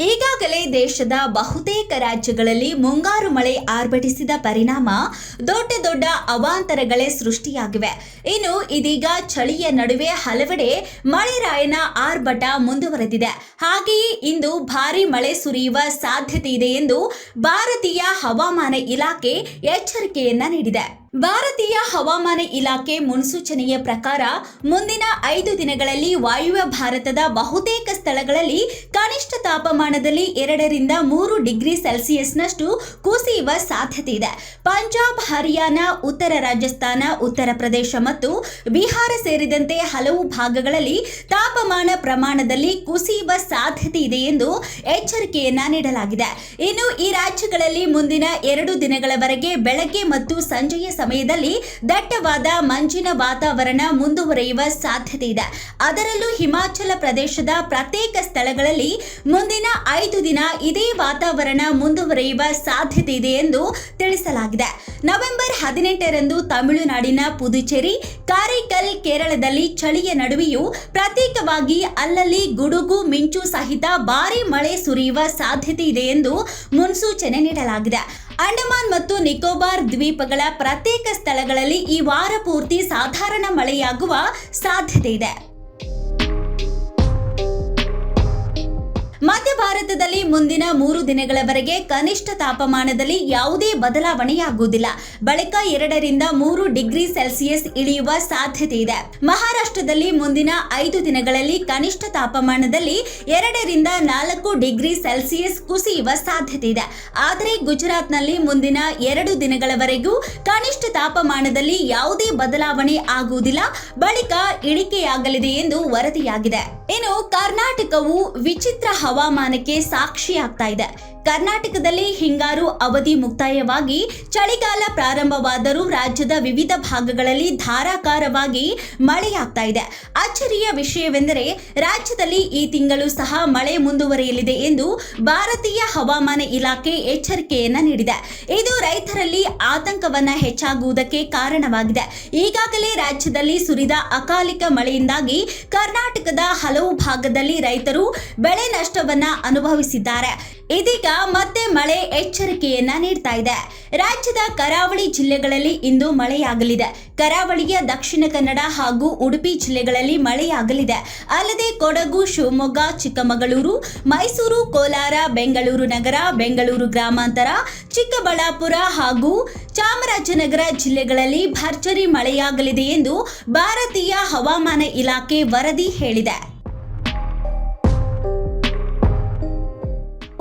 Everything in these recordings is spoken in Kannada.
ಈಗಾಗಲೇ ದೇಶದ ಬಹುತೇಕ ರಾಜ್ಯಗಳಲ್ಲಿ ಮುಂಗಾರು ಮಳೆ ಆರ್ಭಟಿಸಿದ ಪರಿಣಾಮ ದೊಡ್ಡ ದೊಡ್ಡ ಅವಾಂತರಗಳೇ ಸೃಷ್ಟಿಯಾಗಿವೆ. ಇನ್ನು ಇದೀಗ ಚಳಿಯ ನಡುವೆ ಹಲವೆಡೆ ಮಳೆರಾಯನ ಆರ್ಭಟ ಮುಂದುವರೆದಿದೆ. ಹಾಗೆಯೇ ಇಂದು ಭಾರಿ ಮಳೆ ಸುರಿಯುವ ಸಾಧ್ಯತೆ ಇದೆ ಎಂದು ಭಾರತೀಯ ಹವಾಮಾನ ಇಲಾಖೆ ಎಚ್ಚರಿಕೆಯನ್ನ ನೀಡಿದೆ. ಭಾರತೀಯ ಹವಾಮಾನ ಇಲಾಖೆ ಮುನ್ಸೂಚನೆಯ ಪ್ರಕಾರ ಮುಂದಿನ ಐದು ದಿನಗಳಲ್ಲಿ ವಾಯುವ್ಯ ಭಾರತದ ಬಹುತೇಕ ಸ್ಥಳಗಳಲ್ಲಿ ಕನಿಷ್ಠ ತಾಪಮಾನದಲ್ಲಿ ಎರಡರಿಂದ ಮೂರು ಡಿಗ್ರಿ ಸೆಲ್ಸಿಯಸ್ನಷ್ಟು ಕುಸಿಯುವ ಸಾಧ್ಯತೆ ಇದೆ. ಪಂಜಾಬ್, ಹರಿಯಾಣ, ಉತ್ತರ ರಾಜಸ್ಥಾನ, ಉತ್ತರ ಪ್ರದೇಶ ಮತ್ತು ಬಿಹಾರ ಸೇರಿದಂತೆ ಹಲವು ಭಾಗಗಳಲ್ಲಿ ತಾಪಮಾನ ಪ್ರಮಾಣದಲ್ಲಿ ಕುಸಿಯುವ ಸಾಧ್ಯತೆ ಇದೆ ಎಂದು ಎಚ್ಚರಿಕೆಯನ್ನ ನೀಡಲಾಗಿದೆ. ಇನ್ನು ಈ ರಾಜ್ಯಗಳಲ್ಲಿ ಮುಂದಿನ ಎರಡು ದಿನಗಳವರೆಗೆ ಬೆಳಗ್ಗೆ ಮತ್ತು ಸಂಜೆಯ ಸಮಯದಲ್ಲಿ ದಟ್ಟವಾದ ಮಂಜಿನ ವಾತಾವರಣ ಮುಂದುವರಿಯುವ ಸಾಧ್ಯತೆ ಇದೆ. ಅದರಲ್ಲೂ ಹಿಮಾಚಲ ಪ್ರದೇಶದ ಪ್ರತ್ಯೇಕ ಸ್ಥಳಗಳಲ್ಲಿ ಮುಂದಿನ ಐದು ದಿನ ಇದೇ ವಾತಾವರಣ ಮುಂದುವರಿಯುವ ಸಾಧ್ಯತೆ ಇದೆ ಎಂದು ತಿಳಿಸಲಾಗಿದೆ. ನವೆಂಬರ್ ಹದಿನೆಂಟರಂದು ತಮಿಳುನಾಡಿನ ಪುದುಚೇರಿ, ಕಾರೈಕಲ್ ಕೇರಳದಲ್ಲಿ ಚಳಿಯ ನಡುವೆಯೂ ಪ್ರತ್ಯೇಕವಾಗಿ ಅಲ್ಲಲ್ಲಿ ಗುಡುಗು, ಮಿಂಚು ಸಹಿತ ಭಾರಿ ಮಳೆ ಸುರಿಯುವ ಸಾಧ್ಯತೆ ಇದೆ ಎಂದು ಮುನ್ಸೂಚನೆ ನೀಡಲಾಗಿದೆ. ಅಂಡಮಾನ್ ಮತ್ತು ನಿಕೋಬಾರ್ ದ್ವೀಪಗಳ ಪ್ರತ್ಯೇಕ ಸ್ಥಳಗಳಲ್ಲಿ ಈ ವಾರ ಪೂರ್ತಿ ಸಾಧಾರಣ ಮಳೆಯಾಗುವ ಸಾಧ್ಯತೆ ಇದೆ. ಮಧ್ಯ ಭಾರತದಲ್ಲಿ ಮುಂದಿನ ಮೂರು ದಿನಗಳವರೆಗೆ ಕನಿಷ್ಠ ತಾಪಮಾನದಲ್ಲಿ ಯಾವುದೇ ಬದಲಾವಣೆಯಾಗುವುದಿಲ್ಲ. ಬಳಿಕ ಎರಡರಿಂದ ಮೂರು ಡಿಗ್ರಿ ಸೆಲ್ಸಿಯಸ್ ಇಳಿಯುವ ಸಾಧ್ಯತೆ ಇದೆ. ಮಹಾರಾಷ್ಟ್ರದಲ್ಲಿ ಮುಂದಿನ ಐದು ದಿನಗಳಲ್ಲಿ ಕನಿಷ್ಠ ತಾಪಮಾನದಲ್ಲಿ ಎರಡರಿಂದ ನಾಲ್ಕು ಡಿಗ್ರಿ ಸೆಲ್ಸಿಯಸ್ ಕುಸಿಯುವ ಸಾಧ್ಯತೆ ಇದೆ. ಆದರೆ ಗುಜರಾತ್ನಲ್ಲಿ ಮುಂದಿನ ಎರಡು ದಿನಗಳವರೆಗೂ ಕನಿಷ್ಠ ತಾಪಮಾನದಲ್ಲಿ ಯಾವುದೇ ಬದಲಾವಣೆ ಆಗುವುದಿಲ್ಲ. ಬಳಿಕ ಇಳಿಕೆಯಾಗಲಿದೆ ಎಂದು ವರದಿಯಾಗಿದೆ. ಇನ್ನು ಕರ್ನಾಟಕವು ವಿಚಿತ್ರ ಹವಾಮಾನಕ್ಕೆ ಸಾಕ್ಷಿಯಾಗ್ತಾ ಇದೆ. ಕರ್ನಾಟಕದಲ್ಲಿ ಹಿಂಗಾರು ಅವಧಿ ಮುಕ್ತಾಯವಾಗಿ ಚಳಿಗಾಲ ಪ್ರಾರಂಭವಾದರೂ ರಾಜ್ಯದ ವಿವಿಧ ಭಾಗಗಳಲ್ಲಿ ಧಾರಾಕಾರವಾಗಿ ಮಳೆಯಾಗ್ತಾ ಇದೆ. ಅಚ್ಚರಿಯ ವಿಷಯವೆಂದರೆ ರಾಜ್ಯದಲ್ಲಿ ಈ ತಿಂಗಳು ಸಹ ಮಳೆ ಮುಂದುವರಿಯಲಿದೆ ಎಂದು ಭಾರತೀಯ ಹವಾಮಾನ ಇಲಾಖೆ ಎಚ್ಚರಿಕೆಯನ್ನ ನೀಡಿದೆ. ಇದು ರೈತರಲ್ಲಿ ಆತಂಕವನ್ನ ಹೆಚ್ಚಾಗುವುದಕ್ಕೆ ಕಾರಣವಾಗಿದೆ. ಈಗಾಗಲೇ ರಾಜ್ಯದಲ್ಲಿ ಸುರಿದ ಅಕಾಲಿಕ ಮಳೆಯಿಂದಾಗಿ ಕರ್ನಾಟಕದ ಹಲವು ಭಾಗದಲ್ಲಿ ರೈತರು ಬೆಳೆ ನಷ್ಟವನ್ನ ಅನುಭವಿಸಿದ್ದಾರೆ. ಇದೀಗ ಮತ್ತೆ ಮಳೆ ಎಚ್ಚರಿಕೆಯನ್ನ ನೀಡ್ತಾ ಇದೆ. ರಾಜ್ಯದ ಕರಾವಳಿ ಜಿಲ್ಲೆಗಳಲ್ಲಿ ಇಂದು ಮಳೆಯಾಗಲಿದೆ. ಕರಾವಳಿಯ ದಕ್ಷಿಣ ಕನ್ನಡ ಹಾಗೂ ಉಡುಪಿ ಜಿಲ್ಲೆಗಳಲ್ಲಿ ಮಳೆಯಾಗಲಿದೆ. ಅಲ್ಲದೆ ಕೊಡಗು, ಶಿವಮೊಗ್ಗ, ಚಿಕ್ಕಮಗಳೂರು, ಮೈಸೂರು, ಕೋಲಾರ, ಬೆಂಗಳೂರು ನಗರ, ಬೆಂಗಳೂರು ಗ್ರಾಮಾಂತರ, ಚಿಕ್ಕಬಳ್ಳಾಪುರ ಹಾಗೂ ಚಾಮರಾಜನಗರ ಜಿಲ್ಲೆಗಳಲ್ಲಿ ಭರ್ಜರಿ ಮಳೆಯಾಗಲಿದೆ ಎಂದು ಭಾರತೀಯ ಹವಾಮಾನ ಇಲಾಖೆ ವರದಿ ಹೇಳಿದೆ.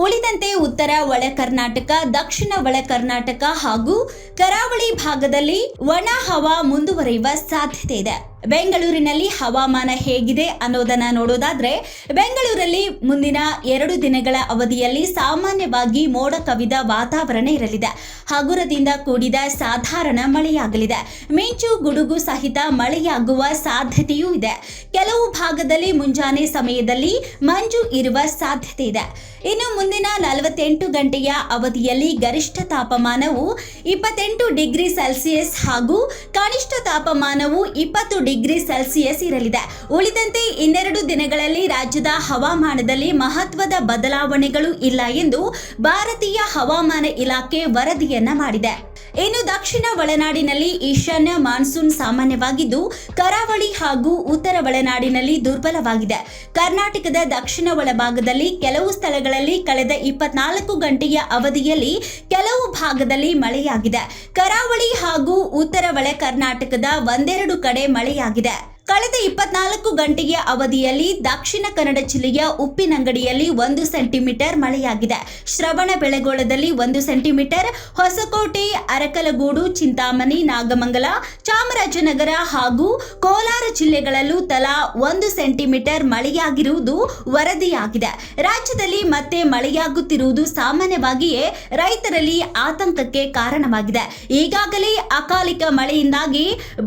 ಉಳಿದಂತೆ ಉತ್ತರ ಒಳ ಕರ್ನಾಟಕ, ದಕ್ಷಿಣ ಒಳ ಕರ್ನಾಟಕ ಹಾಗೂ ಕರಾವಳಿ ಭಾಗದಲ್ಲಿ ಒಣ ಹವಾ ಮುಂದುವರಿಯುವ ಸಾಧ್ಯತೆ ಇದೆ. ಬೆಂಗಳೂರಿನಲ್ಲಿ ಹವಾಮಾನ ಹೇಗಿದೆ ಅನ್ನೋದನ್ನ ನೋಡೋದಾದ್ರೆ, ಬೆಂಗಳೂರಲ್ಲಿ ಮುಂದಿನ ಎರಡು ದಿನಗಳ ಅವಧಿಯಲ್ಲಿ ಸಾಮಾನ್ಯವಾಗಿ ಮೋಡ ಕವಿದ ವಾತಾವರಣ ಇರಲಿದೆ. ಹಗುರದಿಂದ ಕೂಡಿದ ಸಾಧಾರಣ ಮಳೆಯಾಗಲಿದೆ. ಮಿಂಚು ಗುಡುಗು ಸಹಿತ ಮಳೆಯಾಗುವ ಸಾಧ್ಯತೆಯೂ ಇದೆ. ಕೆಲವು ಭಾಗದಲ್ಲಿ ಮುಂಜಾನೆ ಸಮಯದಲ್ಲಿ ಮಂಜು ಇರುವ ಸಾಧ್ಯತೆ ಇದೆ. ಇನ್ನು ಮುಂದಿನ ನಲವತ್ತೆಂಟು ಗಂಟೆಯ ಅವಧಿಯಲ್ಲಿ ಗರಿಷ್ಠ ತಾಪಮಾನವು ಇಪ್ಪತ್ತೆಂಟು ಡಿಗ್ರಿ ಸೆಲ್ಸಿಯಸ್ ಹಾಗೂ ಕನಿಷ್ಠ ತಾಪಮಾನವು ಇಪ್ಪತ್ತು ಡಿಗ್ರಿ ಸೆಲ್ಸಿಯಸ್ ಇರಲಿದೆ. ಉಳಿದಂತೆ ಇನ್ನೆರಡು ದಿನಗಳಲ್ಲಿ ರಾಜ್ಯದ ಹವಾಮಾನದಲ್ಲಿ ಮಹತ್ವದ ಬದಲಾವಣೆಗಳು ಇಲ್ಲ ಎಂದು ಭಾರತೀಯ ಹವಾಮಾನ ಇಲಾಖೆ ವರದಿಯನ್ನ ಮಾಡಿದೆ. ಇನ್ನು ದಕ್ಷಿಣ ಒಳನಾಡಿನಲ್ಲಿ ಈಶಾನ್ಯ ಮಾನ್ಸೂನ್ ಸಾಮಾನ್ಯವಾಗಿದ್ದು, ಕರಾವಳಿ ಹಾಗೂ ಉತ್ತರ ಒಳನಾಡಿನಲ್ಲಿ ದುರ್ಬಲವಾಗಿದೆ. ಕರ್ನಾಟಕದ ದಕ್ಷಿಣ ಒಳಭಾಗದಲ್ಲಿ ಕೆಲವು ಸ್ಥಳಗಳಲ್ಲಿ ಕಳೆದ ಇಪ್ಪತ್ನಾಲ್ಕು ಗಂಟೆಯ ಅವಧಿಯಲ್ಲಿ ಕೆಲವು ಭಾಗದಲ್ಲಿ ಮಳೆಯಾಗಿದೆ. ಕರಾವಳಿ ಹಾಗೂ ಉತ್ತರ ಒಳ ಕರ್ನಾಟಕದ ಒಂದೆರಡು ಕಡೆ ಮಳೆಯಾಗಿದೆ ಮರೆಯಾಗಿದೆ ಕಳೆದ ಇಪ್ಪತ್ನಾಲ್ಕು ಗಂಟೆಯ ಅವಧಿಯಲ್ಲಿ ದಕ್ಷಿಣ ಕನ್ನಡ ಜಿಲ್ಲೆಯ ಉಪ್ಪಿನಂಗಡಿಯಲ್ಲಿ ಒಂದು ಸೆಂಟಿಮೀಟರ್ ಮಳೆಯಾಗಿದೆ. ಶ್ರವಣ ಬೆಳಗೊಳದಲ್ಲಿ ಒಂದು ಸೆಂಟಿಮೀಟರ್, ಹೊಸಕೋಟೆ, ಅರಕಲಗೂಡು, ಚಿಂತಾಮಣಿ, ನಾಗಮಂಗಲ, ಚಾಮರಾಜನಗರ ಹಾಗೂ ಕೋಲಾರ ಜಿಲ್ಲೆಗಳಲ್ಲೂ ತಲಾ ಒಂದು ಸೆಂಟಿಮೀಟರ್ ಮಳೆಯಾಗಿರುವುದು ವರದಿಯಾಗಿದೆ. ರಾಜ್ಯದಲ್ಲಿ ಮತ್ತೆ ಮಳೆಯಾಗುತ್ತಿರುವುದು ಸಾಮಾನ್ಯವಾಗಿಯೇ ರೈತರಲ್ಲಿ ಆತಂಕಕ್ಕೆ ಕಾರಣವಾಗಿದೆ. ಈಗಾಗಲೇ ಅಕಾಲಿಕ ಮಳೆಯಿಂದಾಗಿ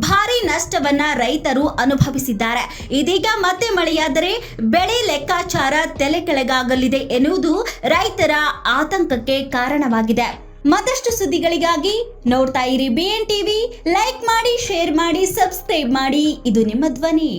ಭಾರಿ ನಷ್ಟವನ್ನ ರೈತರು ಅನುಭವಿಸಿದ್ದಾರೆ. ಇದೀಗ ಮತ್ತೆ ಮಳೆಯಾದರೆ ಬೆಳೆ ಲೆಕ್ಕಾಚಾರ ತಲೆ ಕೆಳಗಾಗಲಿದೆ ಎನ್ನುವುದು ರೈತರ ಆತಂಕಕ್ಕೆ ಕಾರಣವಾಗಿದೆ. ಮತ್ತಷ್ಟು ಸುದ್ದಿಗಳಿಗಾಗಿ ನೋಡ್ತಾ ಇರಿ ಬಿ ಎನ್ ಟಿವಿ ಲೈಕ್ ಮಾಡಿ ಶೇರ್ ಮಾಡಿ ಸಬ್ಸ್ಕ್ರೈಬ್ ಮಾಡಿ. ಇದು ನಿಮ್ಮ ಧ್ವನಿ.